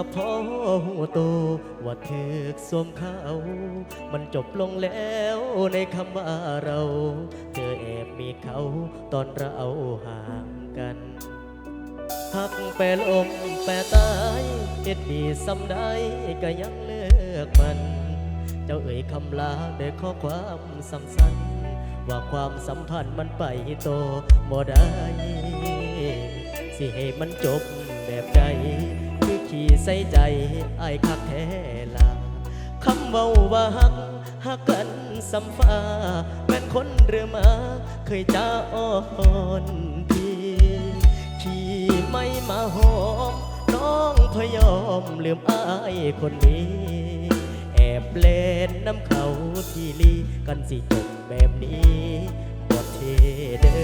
ก็พอหูโตว่าเธอสวมเขา มันจบลงแล้วในคำว่าเรา เธอแอบมีเขาตอนเราห่างกันหักแปรลมแปรตายเฮ็ดดีซ้ำได้ก็ยังเลือกมัน เจ้าเอ่ยคำลาด้วยข้อความสั้นๆว่าความสัมพันธ์มันไปโตบ่ได้ สิให้มันจบแบบใด ขี่ใส่ใจไอ้คักแท้ลาคำเว้าว่าหักหักกันสัมฟ้าแม่นคนเรือมาเคยจ้าอ่อนพี่ขี่ไม่มาหอม น้องพยอมลืมอายคนนี้ แอบเล่นน้ำเขาที่ลีกันสิจบแบบนี้บทเทเด้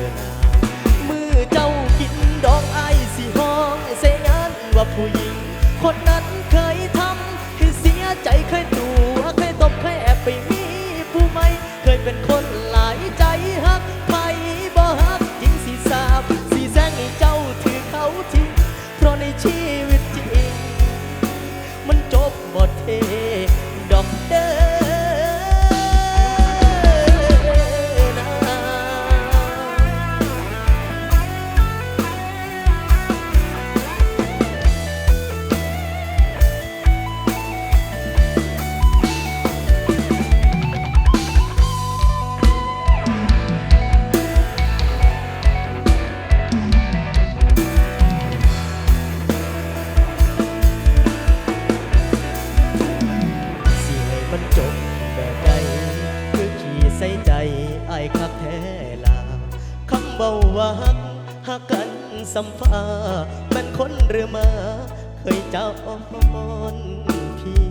อนมือเจ้ากินดอกไอสิหองเสงาน ว่าผู้หญิง คนนั้นเคยทำให้เสียใจเคยตัวเคยตบเคยแอบไปมีผู้ไม่เคยเป็นคนหลายใจฮัก สัมฟ้ามันคนหรือมา เคยเจ้าอ่อนพี่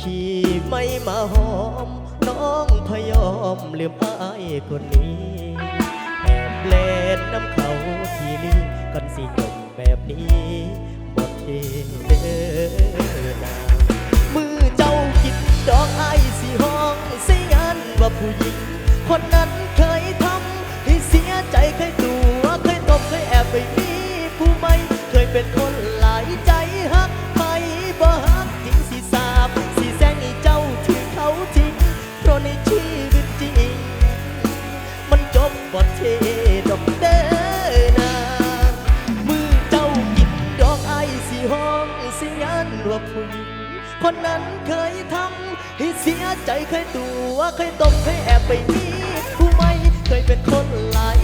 ขี่ไม่มาหอม น้องพยอมลืมอายคนนี้แอบเล่นน้ำเขาทีนี้กันสิจบแบบนี้บทเทเด้อนามือเจ้ากินดอกไอายสีห้องสียนว่าผู้หญิง คนนั้นเคยทำให้เสียใจเคยตัวเคยตบเคยแอบไปมี ผู้ไม่เคยเป็นคนหลายใจฮักไปบ่ฮักจริงสิสาบสีแสงให้เจ้าถือเขาทิ้งเพราะในชีวิตจริง มันจบบทเทดอกเด้อนามือเจ้ากินดอกไอสีห้องสียนว่าผู้หญิงคนนั้นเคยทำให้เสียใจเคยตัวเคยตบเคยแอบไปมีผู้ไม่เคยเป็นคนหลาย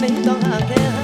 วันนี้ต้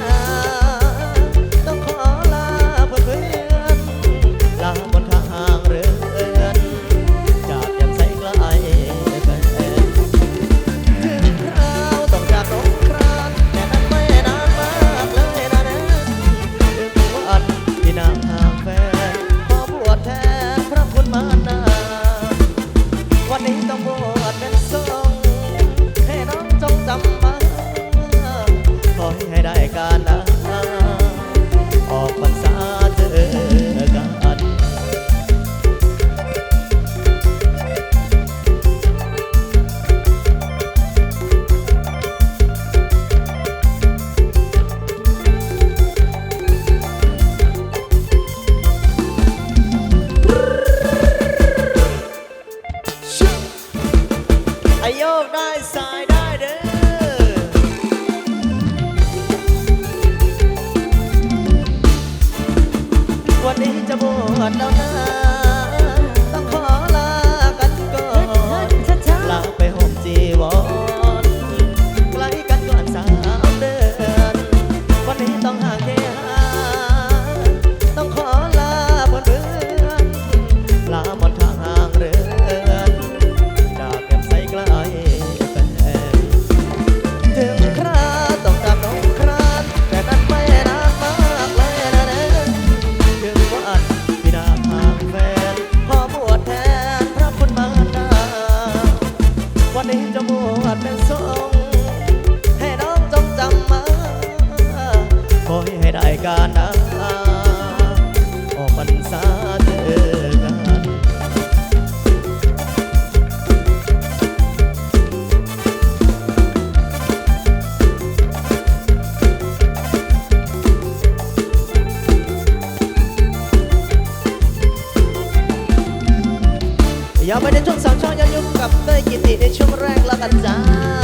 กานาออกพรรษาเธองานอย่าไปในช่วงสามช่องยันยุ่งกับเต้ยกิติในช่วงแรกแล้วกันจ้า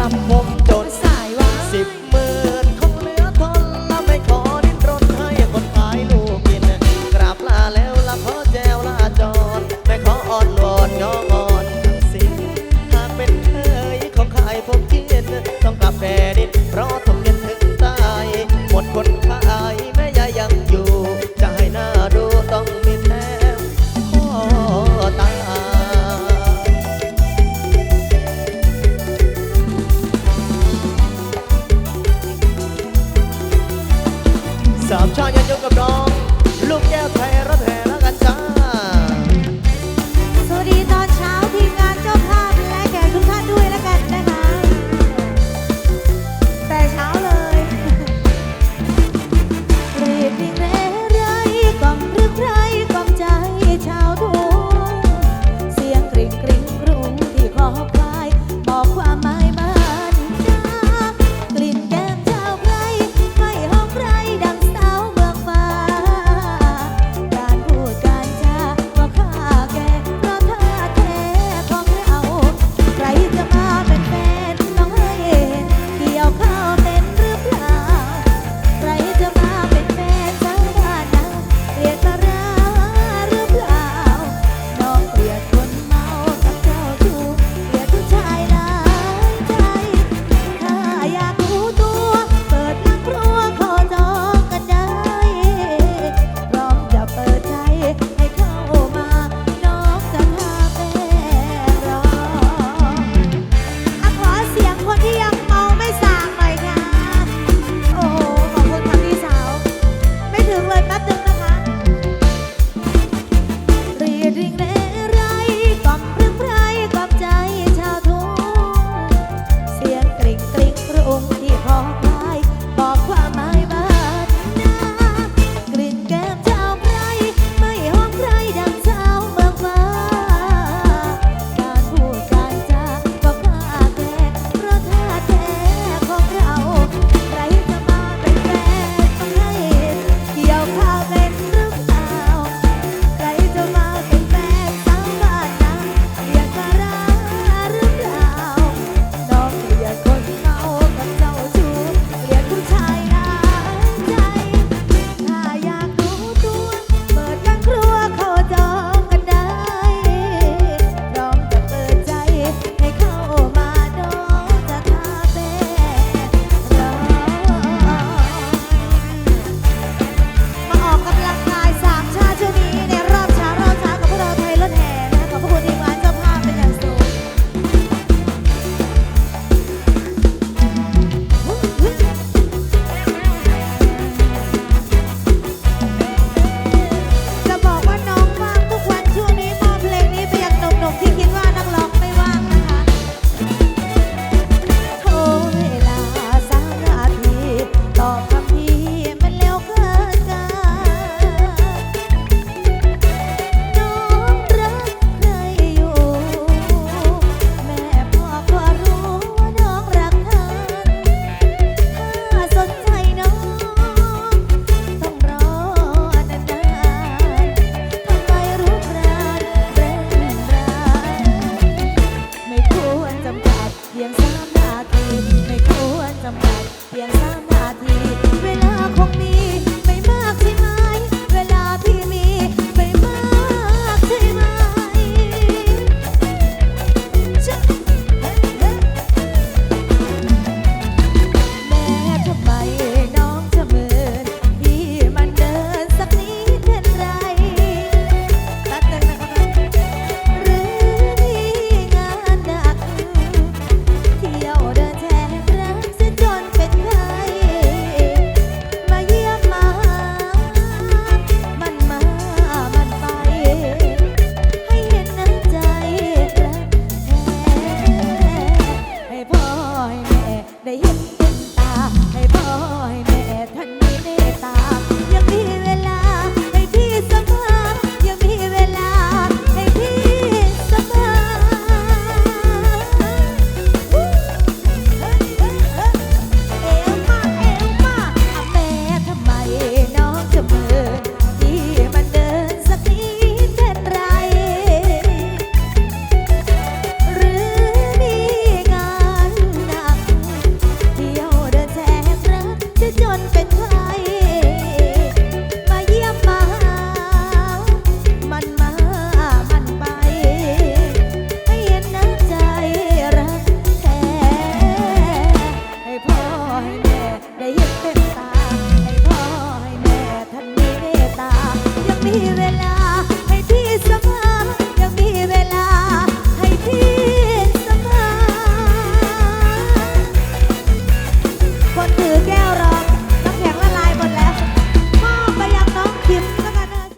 amor.